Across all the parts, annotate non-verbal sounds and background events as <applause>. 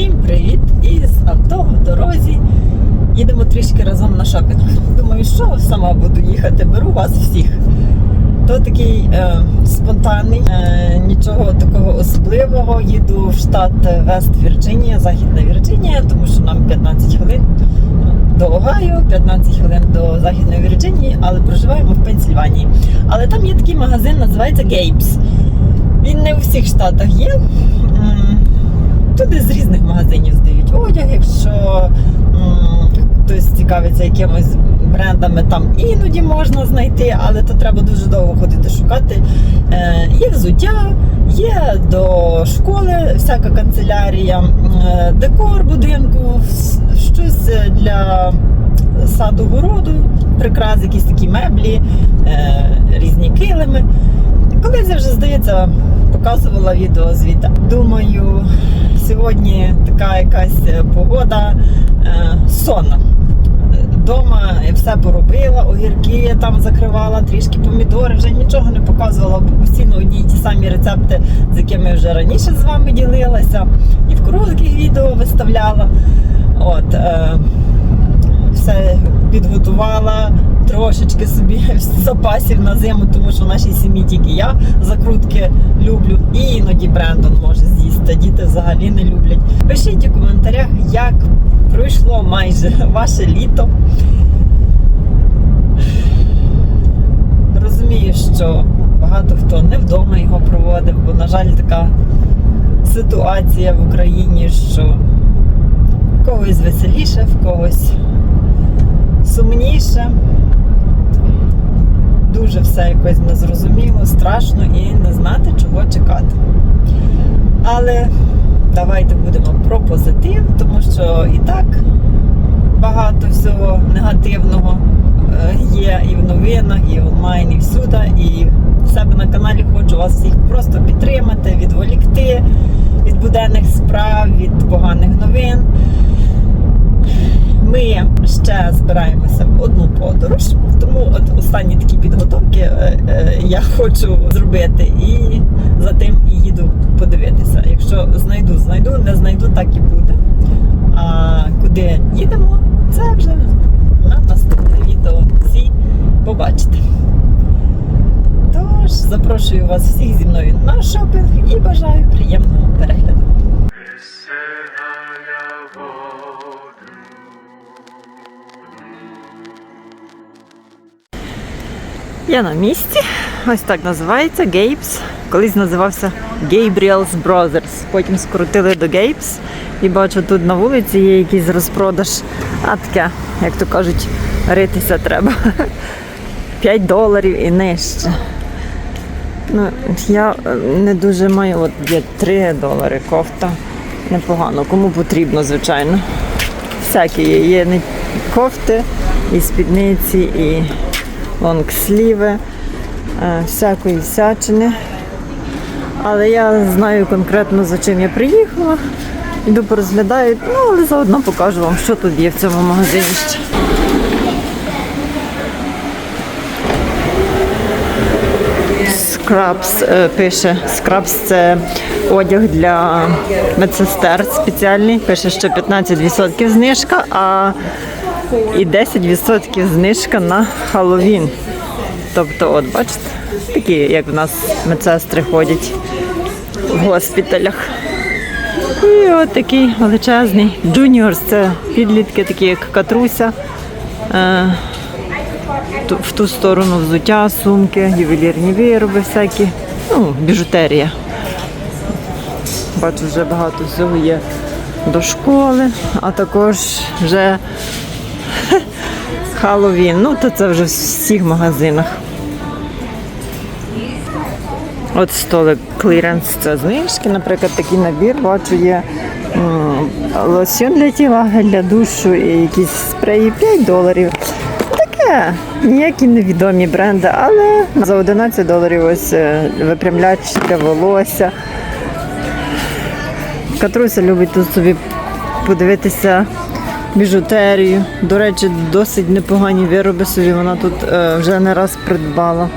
Всім привіт! Із авто в дорозі. Їдемо трішки разом на шопінг. Думаю, що сама буду їхати, беру вас всіх. То такий е, спонтанний, е, нічого такого особливого. Їду в штат Вест Вірджинія, Західна Вірджинія, тому що нам 15 хвилин до Огайо, 15 хвилин до Західної Вірджинії, але проживаємо в Пенсільванії. Але там є такий магазин, називається Гейбс. Він не у всіх штатах є. Туди з різних магазинів здають одяг, якщо хтось цікавиться якимось брендами, там іноді можна знайти, але то треба дуже довго ходити шукати. Е, є взуття, є до школи всяка канцелярія, е, декор будинку, щось для саду городу, прикрас, якісь такі меблі, е, різні килими. Колись я вже, здається, показувала відео звідти. Думаю, сьогодні така якась е, погода е, сонна. Дома все поробила, огірки я там закривала, трішки помідори, вже нічого не показувала, бо постійно одні й ті самі рецепти, з якими я вже раніше з вами ділилася, і в коротких відео виставляла. От, е, все підготувала, трошечки собі <laughs> запасів на зиму, тому що в нашій сім'ї тільки я закрутки люблю. І іноді Брендон може з'їсти. Діти взагалі не люблять. Пишіть у коментарях, як пройшло майже <laughs> ваше літо. Розумію, що багато хто не вдома його проводив, бо, на жаль, така ситуація в Україні, що в когось веселіше, в когось сумніше. Дуже все якось незрозуміло, страшно і не знати, чого чекати. Але давайте будемо про позитив, тому що і так багато всього негативного е, є і в новинах, і онлайн, і всюди. І в себе на каналі хочу вас всіх просто підтримати, відволікти від буденних справ, від поганих новин. Ми ще збираємося одну подорож, тому от останні такі підготовки е, е, я хочу зробити, і за тим і їду подивитися. Якщо знайду, знайду, не знайду, так і буде. А куди їдемо, це вже на наступне відео всі побачите. Тож запрошую вас всіх зі мною на шопінг і бажаю приємного перегляду. Я на місці. Ось так називається Гейбс. Колись називався Gabriel's Brothers. Потім скоротили до Гейбс. І бачу, тут на вулиці є якийсь розпродаж. А таке, як то кажуть, ритися треба. <laughs> 5 доларів і нижче. Ну, я е, не дуже маю, от є 3 долари кофта. Непогано, кому потрібно, звичайно. Всякі є. Є кофти, і спідниці, і лонгсліви, е, всякої всячини. Але я знаю конкретно за чим я приїхала. Іду порозглядаю, ну але заодно покажу вам, що тут є в цьому магазині ще. Скрабс е, пише. Скрабс це одяг для медсестер спеціальний. Пише, що 15% знижка, а і 10% знижка на Хеллоуін. Тобто, от бачите, такі, як в нас медсестри ходять в госпіталях. І от такий величезний. Джуніорс це підлітки, такі як Катруся. Е, в ту сторону взуття, сумки, ювелірні вироби всякі, ну, біжутерія. Бачу, вже багато всього є до школи, а також вже Хеллоуін. Ну, то це вже в всіх магазинах. От столик кліренс це знижки, наприклад, такий набір, бачу, є лосьон для тіла, для душу і якісь спреї 5 доларів. Таке, ніякі невідомі бренди, але за 11 доларів ось е, випрямляч для волосся. Катруся любить тут собі подивитися біжутерію. До речі, досить непогані вироби собі вона тут е, вже не раз придбала.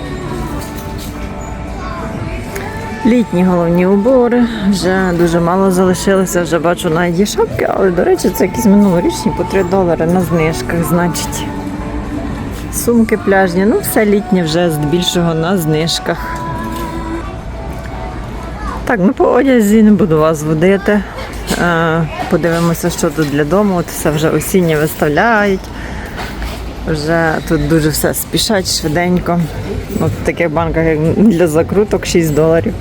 Літні головні убори, вже дуже мало залишилося, вже бачу навіть є шапки, але, до речі, це якісь минулорічні по 3 долари на знижках, значить. Сумки пляжні, ну все літнє вже здебільшого на знижках. Так, ну по одязі не буду вас водити. Е, Подивимося, що тут для дому. От все вже осіннє виставляють. Вже тут дуже все спішать швиденько. От в таких банках, як для закруток, 6 доларів.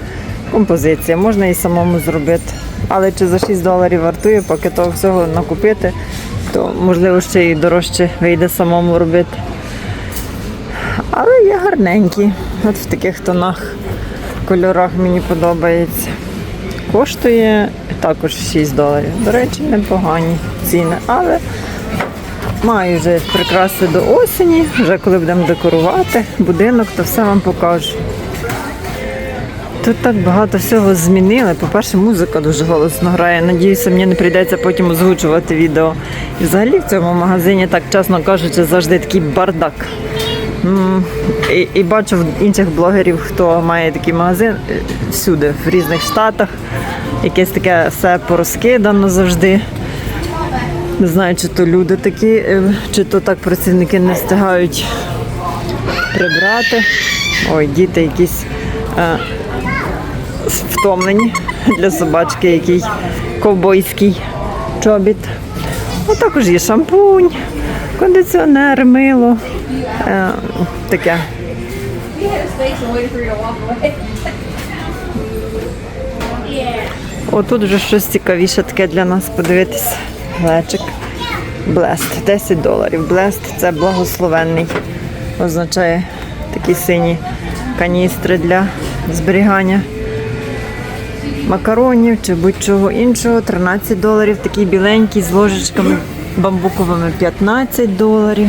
Композиція. Можна і самому зробити. Але чи за 6 доларів вартує, поки того всього накупити, то можливо ще й дорожче вийде самому робити. Але є гарненькі. От в таких тонах, кольорах мені подобається. Коштує також 6 доларів. До речі, непогані ціни. Але маю вже прикраси до осені. Вже коли будемо декорувати будинок, то все вам покажу. Тут так багато всього змінили. По-перше, музика дуже голосно грає. Надіюся, мені не прийдеться потім озвучувати відео. І взагалі в цьому магазині, так чесно кажучи, завжди такий бардак. І, і бачу в інших блогерів, хто має такий магазин е, всюди, в різних штатах. Якесь таке все порозкидано завжди. Не знаю, чи то люди такі, е, чи то так працівники не встигають прибрати. Ой, діти якісь е, втомлені для собачки, який ковбойський чобіт. А також є шампунь, кондиціонер, мило. Е, таке. Отут вже щось цікавіше таке для нас подивитися. Глечик. Блест. 10 доларів. Блест це благословенний. Означає такі сині каністри для зберігання макаронів чи будь-чого іншого. 13 доларів. Такий біленький з ложечками бамбуковими 15 доларів.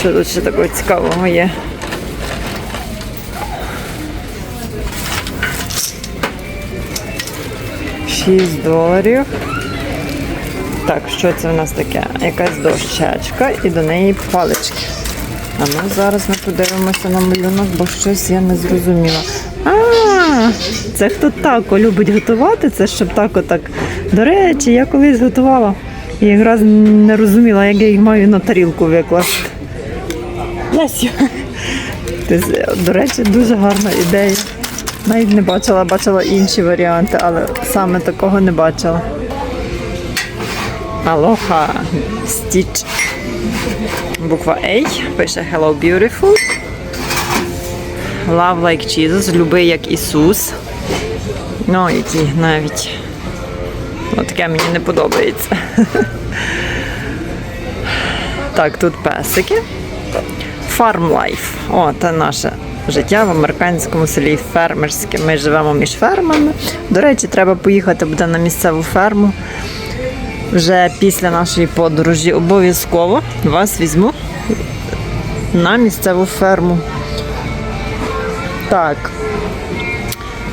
Що тут ще такого цікавого є? Шість доларів. Так, що це в нас таке? Якась дощечка і до неї палички. А ми зараз ми подивимося на малюнок, бо щось я не зрозуміла. А, це хто тако любить готувати, це щоб тако так. До речі, я колись готувала і якраз не розуміла, як я їх маю на тарілку викласти. Лесю. До речі, дуже гарна ідея. Навіть не бачила, бачила інші варіанти, але саме такого не бачила. Алоха Stitch. Буква A пише Hello Beautiful. Love like Jesus. Люби як Ісус. Ну, які навіть. Ну, таке мені не подобається. Так, тут песики. Farm Life. О, це наше життя в американському селі фермерське. Ми живемо між фермами. До речі, треба поїхати буде на місцеву ферму. Вже після нашої подорожі обов'язково вас візьму на місцеву ферму. Так.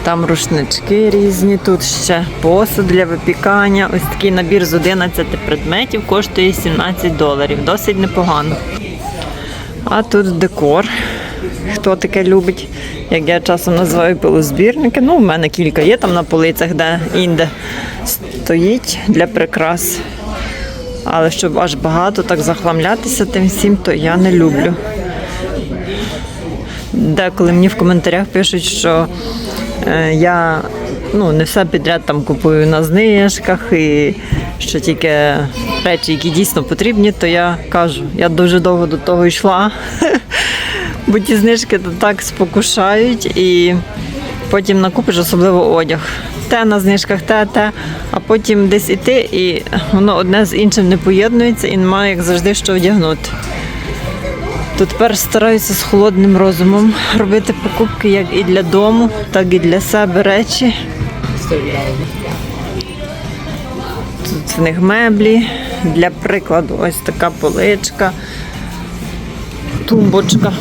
Там рушнички різні, тут ще посуд для випікання. Ось такий набір з 11 предметів коштує 17 доларів. Досить непогано. А тут декор. Хто таке любить, як я часом називаю пилозбірники. Ну, в мене кілька є там на полицях, де інде стоїть для прикрас. Але щоб аж багато так захламлятися тим всім, то я не люблю. Деколи мені в коментарях пишуть, що е, я ну, не все підряд там купую на знижках і що тільки речі, які дійсно потрібні, то я кажу, я дуже довго до того йшла. <laughs> Бо ті знижки то так спокушають і потім накупиш особливо одяг. Те на знижках, те, те, а потім десь іти, і воно одне з іншим не поєднується і немає як завжди що одягнути. То тепер стараюся з холодним розумом робити покупки як і для дому, так і для себе речі. В них меблі. Для прикладу, ось така поличка, тумбочка.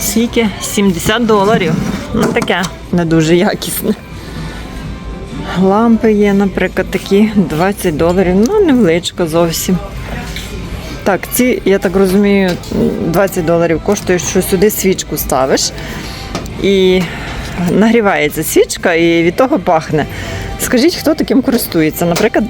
Скільки? 70 доларів. Ну таке не дуже якісне. Лампи є, наприклад, такі 20 доларів. Ну, невеличко зовсім. Так, ці, я так розумію, 20 доларів коштує, що сюди свічку ставиш. І нагрівається свічка і від того пахне. Скажіть, хто таким користується? Наприклад,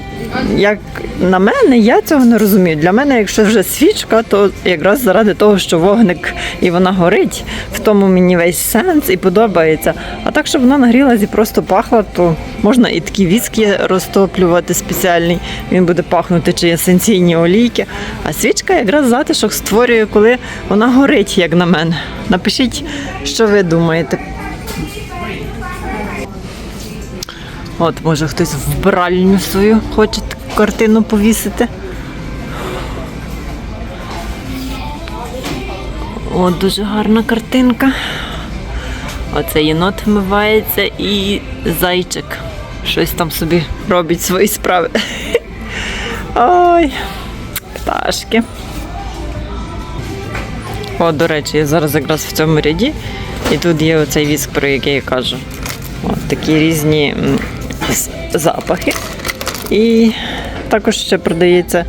як на мене, я цього не розумію. Для мене, якщо вже свічка, то якраз заради того, що вогник і вона горить, в тому мені весь сенс і подобається. А так, щоб вона нагрілась і просто пахла, то можна і такі віскі розтоплювати спеціальний. Він буде пахнути чи есенційні олійки. А свічка якраз затишок створює, коли вона горить, як на мене. Напишіть, що ви думаєте. От, може, хтось в вбиральню свою хоче картину повісити. О, дуже гарна картинка. Оце єнот вмивається і зайчик. Щось там собі робить свої справи. <laughs> Ой, пташки. О, до речі, я зараз якраз в цьому ряді, і тут є оцей віск, про який я кажу. От такі різні запахи. І також ще продається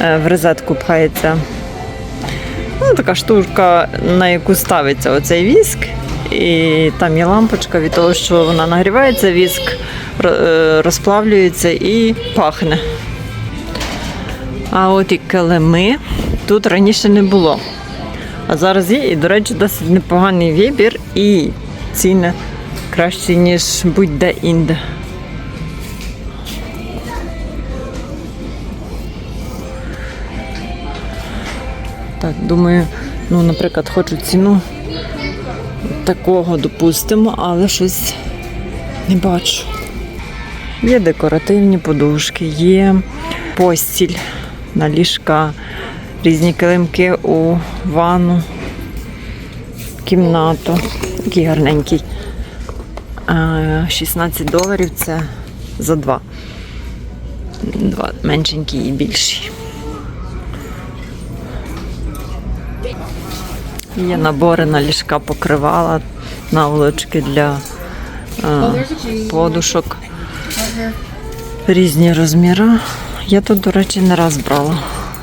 е, в розетку пхається ну, така штука, на яку ставиться оцей віск. І там є лампочка від того, що вона нагрівається, віск е, розплавлюється і пахне. А от і килими тут раніше не було. А зараз є, і, до речі, досить непоганий вибір і ціни кращі, ніж будь-де інде. Так, думаю, ну, наприклад, хочу ціну такого допустимо, але щось не бачу. Є декоративні подушки, є постіль на ліжка, різні килимки у ванну, кімнату. Такий гарненький. 16 доларів це за два. Два меншенькі і більші. Є набори на ліжка покривала, наволочки для а, подушок. Різні розміри. Я тут, до речі, не раз брала.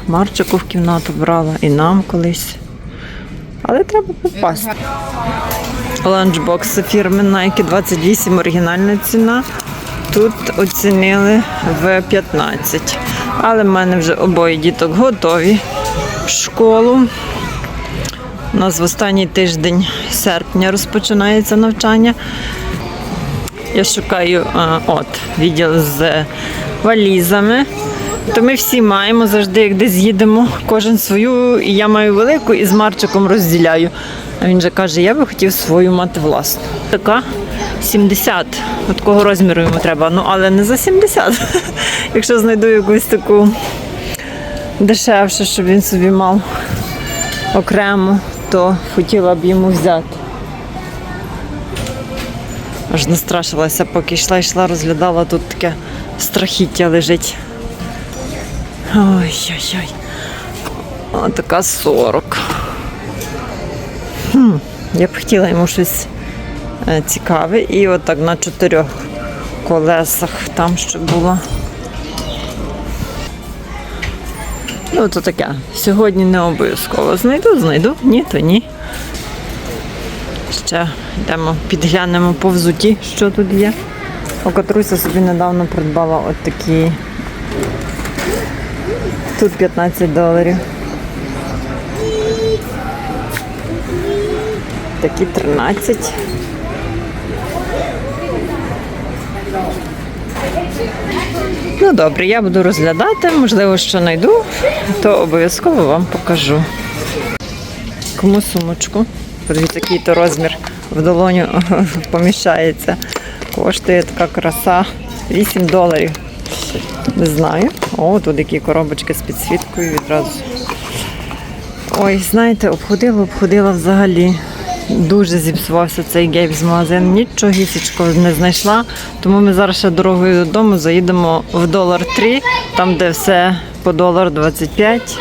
Марчику в кімнату брала і нам колись. Але треба попасти. Ланчбокс фірми Nike 28 оригінальна ціна. Тут оцінили в 15. Але в мене вже обоє діток готові в школу. У нас в останній тиждень серпня розпочинається навчання. Я шукаю от, відділ з валізами. То ми всі маємо завжди, як десь їдемо, кожен свою, і я маю велику і з Марчиком розділяю. А він же каже, я би хотів свою мати власну. Така 70. От такого розміру йому треба. Ну, але не за 70. <laughs> Якщо знайду якусь таку дешевшу, щоб він собі мав окремо, то хотіла б йому взяти. Аж настрашилася, поки йшла, йшла, розглядала, тут таке страхіття лежить. Ой-ой-ой. О, така 40. Хм, я б хотіла йому щось е, цікаве. І отак на чотирьох колесах там ще було. Ну, то таке. Сьогодні не обов'язково. Знайду, знайду, ні, то ні. Ще йдемо, підглянемо по взуті, що тут є. О, Катруся собі недавно придбала от такі. Тут 15 доларів. Такі 13. Ну добре, я буду розглядати, можливо, що знайду, то обов'язково вам покажу. Кому сумочку? Подивіться, який то розмір в долоню <laughs> поміщається. Коштує така краса 8 доларів. Не знаю. О, тут які коробочки з підсвіткою відразу. Ой, знаєте, обходила, обходила взагалі. Дуже зіпсувався цей гейбс магазин. Нічогісічко не знайшла. Тому ми зараз ще дорогою додому заїдемо в долар 3, там де все по долар 25.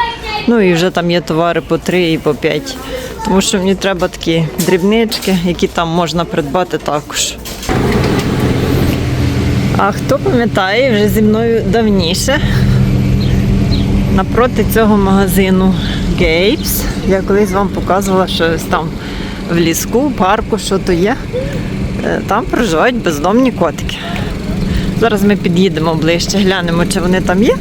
Ну і вже там є товари по 3 і по 5. Тому що мені треба такі дрібнички, які там можна придбати також. А хто пам'ятає вже зі мною давніше, напроти цього магазину Гейбс, я колись вам показувала, що там в ліску, в парку, що то є. Е, Там проживають бездомні котики. Зараз ми під'їдемо ближче, глянемо, чи вони там є.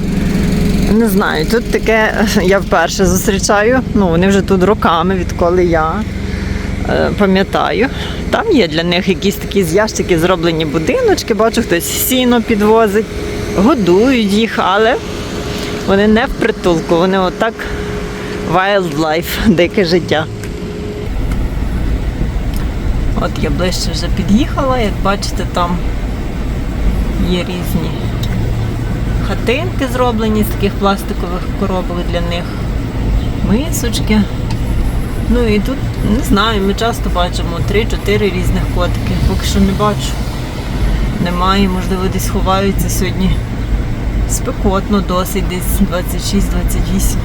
Не знаю, тут таке <laughs> я вперше зустрічаю. Ну, вони вже тут роками, відколи я е, пам'ятаю. Там є для них якісь такі з ящики зроблені будиночки. Бачу, хтось сіно підвозить, годують їх, але вони не в притулку, вони отак wildlife, дике життя. От я ближче вже під'їхала, як бачите, там є різні хатинки зроблені з таких пластикових коробок для них, мисочки. Ну і тут, не знаю, ми часто бачимо 3-4 різних котики. Поки що не бачу. Немає, можливо, десь ховаються сьогодні. Спекотно досить, десь 26-28.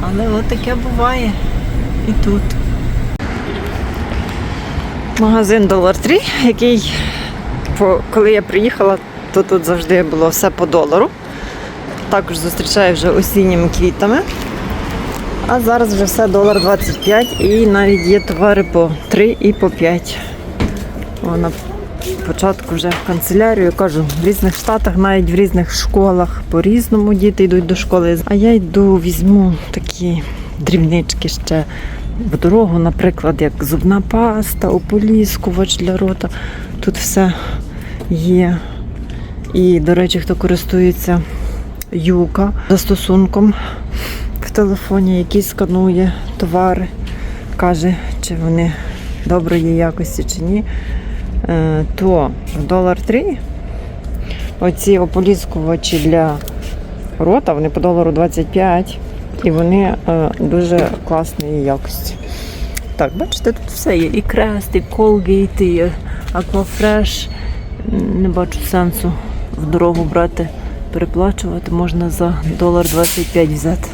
Але от таке буває і тут. Магазин Dollar Tree, який, коли я приїхала, то тут завжди було все по долару. Також зустрічаю вже осінніми квітами. А зараз вже все долар 25 і навіть є товари по 3 і по 5. О, на початку вже в канцелярію кажу, в різних штатах, навіть в різних школах по-різному діти йдуть до школи. А я йду, візьму такі дрібнички ще в дорогу, наприклад, як зубна паста, ополіскувач для рота. Тут все є. І, до речі, хто користується юка застосунком в телефоні, який сканує товари, каже, чи вони доброї якості чи ні, е, то в долар 3 оці ополіскувачі для рота, вони по долару 25 і вони е, дуже класної якості. Так, бачите, тут все є. І Крест, і і Aquafresh. Не бачу сенсу в дорогу брати, переплачувати. Можна за долар 25 взяти.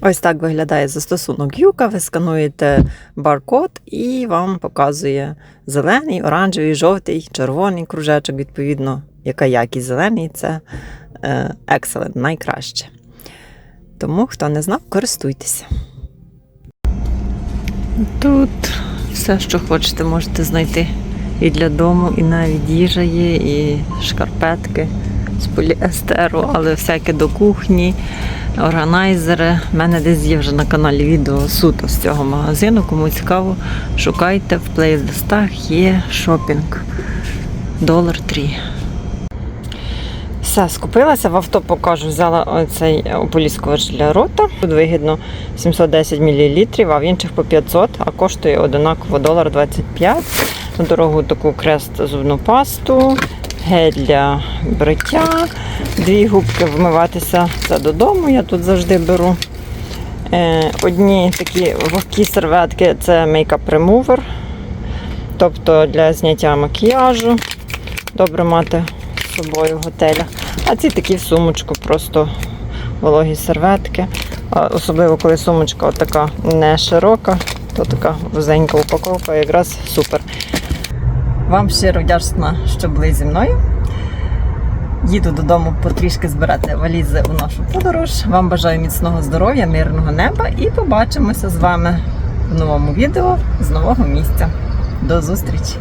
Ось так виглядає застосунок Юка. Ви скануєте баркод і вам показує зелений, оранжевий, жовтий, червоний кружечок. Відповідно, яка якість зелений це е, excellent, найкраще. Тому, хто не знав, користуйтеся. Тут все, що хочете, можете знайти і для дому, і навіть їжа є, і шкарпетки з поліестеру, але всяке до кухні, органайзери. У мене десь є вже на каналі відео суто з цього магазину. Кому цікаво, шукайте в плейлистах, є шопінг. Долар 3. Все, скупилася, в авто покажу, взяла цей ополіскувач для рота. Тут вигідно 710 мл, а в інших по 500, а коштує одинаково долар 25. На дорогу таку крест зубну пасту, гель для бриття, дві губки вмиватися це додому. Я тут завжди беру. Е, Одні такі вогкі серветки це Makeup Remover, тобто для зняття макіяжу. Добре мати собою в готелях. А ці такі в сумочку, просто вологі серветки. Особливо, коли сумочка така не широка, то така вузенька упаковка якраз супер. Вам щиро вдячна, що були зі мною. Їду додому потрішки збирати валізи у нашу подорож. Вам бажаю міцного здоров'я, мирного неба і побачимося з вами в новому відео з нового місця. До зустрічі!